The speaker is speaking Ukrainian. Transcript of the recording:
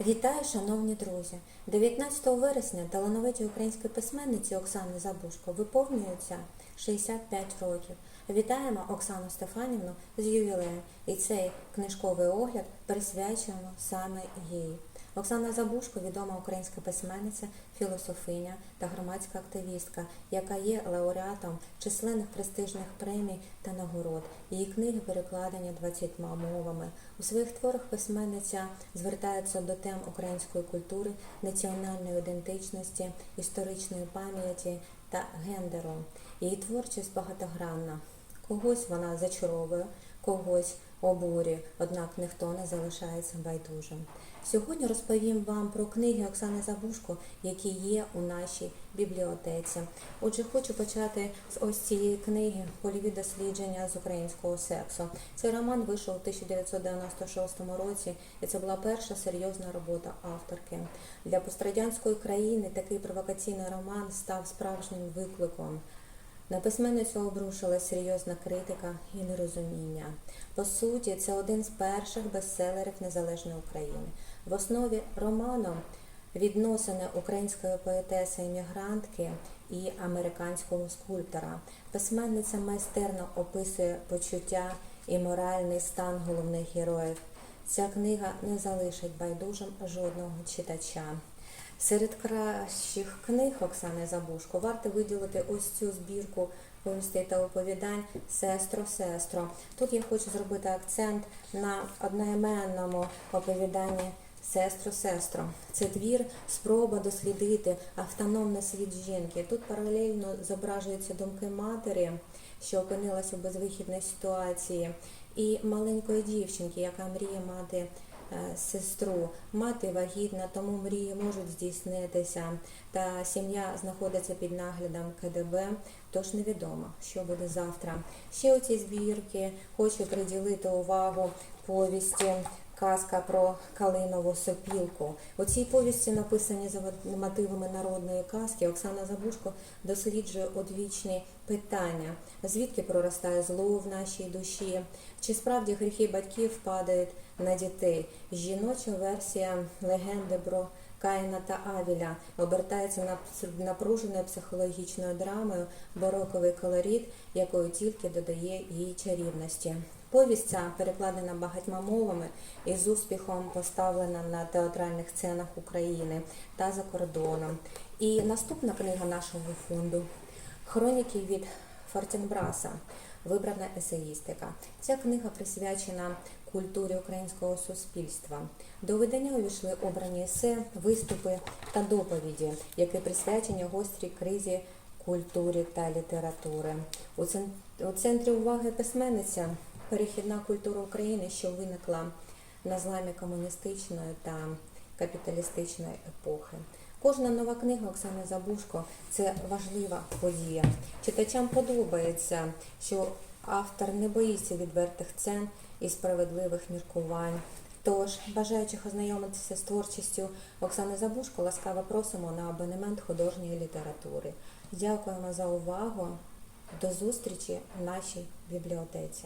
Вітаю, шановні друзі! 19 вересня талановитій українській письменниці Оксани Забушко виповнюється 65 років. Вітаємо Оксану Стефанівну з ювілеєм і цей книжковий огляд присвячуємо саме їй. Оксана Забушко відома українська письменниця, філософиня та громадська активістка, яка є лауреатом численних престижних премій та нагород. Її книги перекладені 20 мовами. У своїх творах письменниця звертається до тем української культури, національної ідентичності, історичної пам'яті та гендеру. Її творчість багатогранна. Когось вона зачаровує, когось обурює, однак ніхто не залишається байдужим. Сьогодні розповім вам про книги Оксани Забушко, які є у нашій бібліотеці. Отже, хочу почати з ось цієї книги Польові дослідження з українського сексу. Цей роман вийшов у 1996 році, і це була перша серйозна робота авторки. Для пострадянської країни такий провокаційний роман став справжнім викликом. На письменницю обрушилась серйозна критика і нерозуміння. По суті, це один з перших бестселерів незалежної України. В основі роману відносини української поетеси-іммігрантки і американського скульптора. Письменниця майстерно описує почуття і моральний стан головних героїв. Ця книга не залишить байдужим жодного читача. Серед кращих книг Оксани Забушко варто виділити ось цю збірку повістей та оповідань Сестро, сестро. Тут я хочу зробити акцент на одноіменному оповіданні Сестро, сестро. Це твір спроба дослідити автономний світ жінки. Тут паралельно зображуються думки матері, що опинилася у безвихідній ситуації, і маленької дівчинки, яка мріє мати сестру. Мати вагітна, тому мрії можуть здійснитися. Та сім'я знаходиться під наглядом КДБ, тож невідомо, що буде завтра. Ще у цій збірки хочу приділити увагу повісті. Казка про Калинову сопілку. У цій повісті, написані за мотивами народної казки, Оксана Забушко досліджує одвічні питання, звідки проростає зло в нашій душі, чи справді гріхи батьків падають на дітей. Жіноча версія легенди про Каїна та Авіля обертається напруженою психологічною драмою, бароковий колорит, якою тільки додає її чарівності. Повість ця перекладена багатьма мовами і з успіхом поставлена на театральних сценах України та за кордоном. І наступна книга нашого фонду Хроніки від Фортінбраса. Вибрана есеїстика. Ця книга присвячена культурі українського суспільства. До видання увійшли обрані есе, виступи та доповіді, які присвячені гострій кризі культури та літератури. У у центрі уваги письменниця перехідна культура України, що виникла на зламі комуністичної та капіталістичної епохи. Кожна нова книга Оксани Забушко це важлива подія. Читачам подобається, що автор не боїться відвертих цен і справедливих міркувань. Тож, бажаючих ознайомитися з творчістю Оксани Забушко, ласкаво просимо на абонемент художньої літератури. Дякуємо за увагу. До зустрічі в нашій бібліотеці.